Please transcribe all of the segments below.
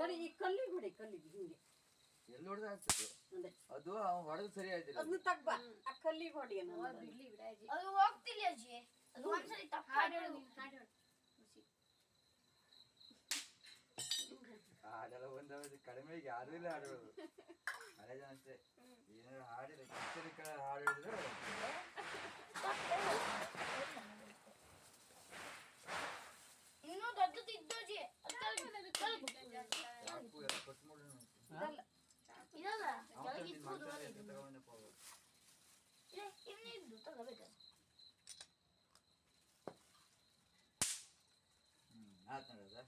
ಸರಿ ಈ ಕಲ್ಲಿಗೆ ಹೊಡಿ ಕಲ್ಲಿಗೆ ಹಿಂಗೆ. ಎಲ್ಲಿ ಹೊಡೆದ ಆಗ್ತದೆ ಅದು ಅವ್ನು ಹೊಡೆದು ಸರಿ ಆಯ್ತಿಲ್ಲ. ಅದನ್ನ ತಗ್ಬ. ಆ ಕಲ್ಲಿಗೆ ಹೊಡಿ ಬಿಡ್ಲಿ ಬಿಡ ಅಜ್ಜಿ. ಅದು ಹೋಗ್ತಿಲ್ಲ ಅಜ್ಜಿ. ಅದು ಒಂದ್ಸರಿ ತಪ್ಪ ಹಾಡೆಲ್ಲ ಒಂದು ಕಡಿಮೆ ಯಾರು ಇಲ್ಲ ಹಾಡೋದು ಹಳೆ ಜನ ಅಷ್ಟೇ. ಏನಾದ್ರು ಹಾಡಿಲ್ಲ ಕಿಚ್ಚರಿ ಕಡೆ ಹಾಡು ತಗೋಬೇಕು ಹ್ಮ್ ನೋಡದ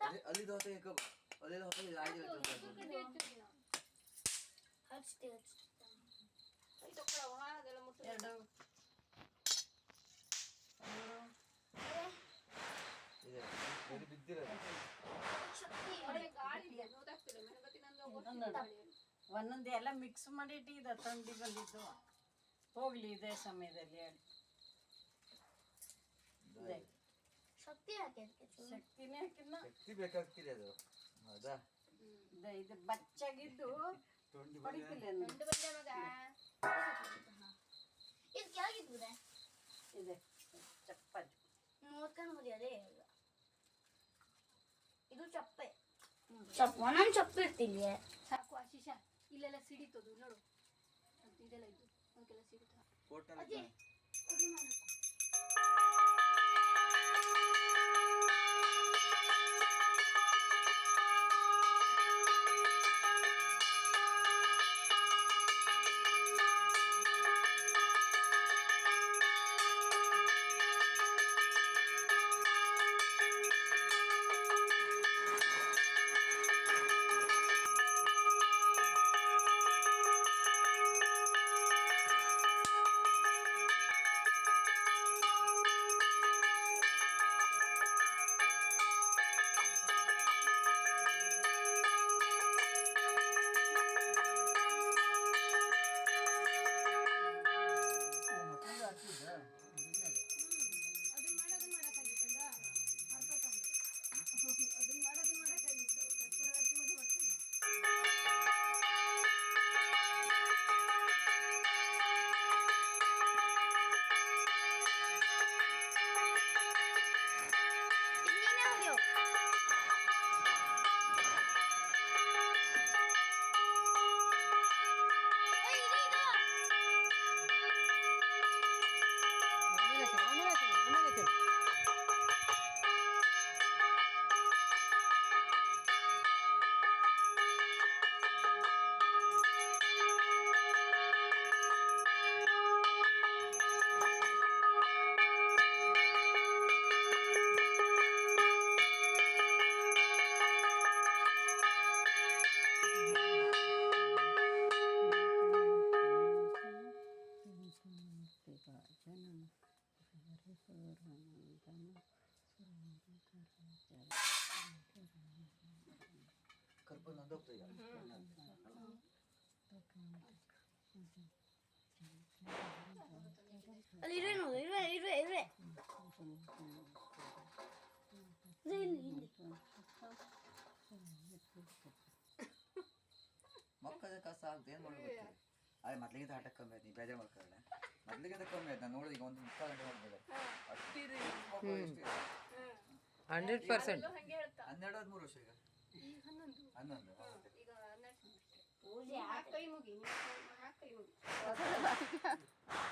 ಅಲ್ಲಿ ಅಲ್ಲಿ ದೋಸೆ ಇಕ್ಕೋ. ಅಲ್ಲೆಲ್ಲ ಇದು ಹಚ್ತಿ ಹಚ್ತಿ. ಇದೆ. ಇದೆ ಒಂದೊಂದು ಎಲ್ಲ ಮಿಕ್ಸ್ ಮಾಡಿ ಇಟ್ಟಿದ್ದ ತಂಡಿ ಬಂದಿದ್ದು ಹೋಗ್ಲಿ ಇದೇ ಸಮಯದಲ್ಲಿ ಹೇಳಿ. ಇದೆ. ಶಕ್ತಿ ಹಾಕಿ ಅದಕ್ಕೆ ಚೂರು. ಶಕ್ತಿನೇ ಹಾಕಿದ್ನ ಶಕ್ತಿ ಬೇಕಾಗ್ತಿದೆ ಅದು. ಹೌದಾ? ಇದೆ, ಇದು ಬಚ್ಚಾಗಿದ್ದು ತೊಂಡಿ ಏನು? ಬಂದ ಮಗ ಇದು. ಕೆಳಗಿದ್ಬಿಡೆ ಇದೆ. ನೋಡ್ಕೊಂಡು ಇದು ಚಪ್ಪೆ. ಚಪ್ಪ ಒಂದೊಂದು ಚಪ್ಪೆ ಇರ್ತೀನಿ ಸಾಕು ಆಶೀಶ ಇಲ್ಲೆಲ್ಲ ಸಿಡಿತದು ನೋಡು. ಇದೆಲ್ಲ ಇದು. कोटना జనం కర్పణ దొక్కుతాయి Ali yürüyün oğlum yürü yürü yürü. Zeyn indi. Makkada kasal den morlu. ಅದೇ ಮೊದ್ಲಿಗಿಂತ ಆಟ ಕಮ್ಮಿ ಆಯ್ತು ನೀವು ಬೇಜಾರು ಮಾಡ್ಕೊಳ್ಳ ಮೊದ್ಲಿಗಿಂತ ಕಮ್ಮಿ ಆಯ್ತು ನಾನು ನೋಡಿದ ಈಗ ಒಂದು ಮುಕ್ಕಾಲು ಗಂಟೆ ಮಾಡ್ಬೇಕು ಅಷ್ಟಿದೆ ಹಂಡ್ರೆಡ್ ಪರ್ಸೆಂಟ್. ಹಂಗೆ ಹೇಳ್ತಾ. ಹನ್ನೆರಡು ಹದಿಮೂರು ವರ್ಷ ಈಗ? ಈಗ ಹನ್ನೊಂದು. ಹನ್ನೊಂದು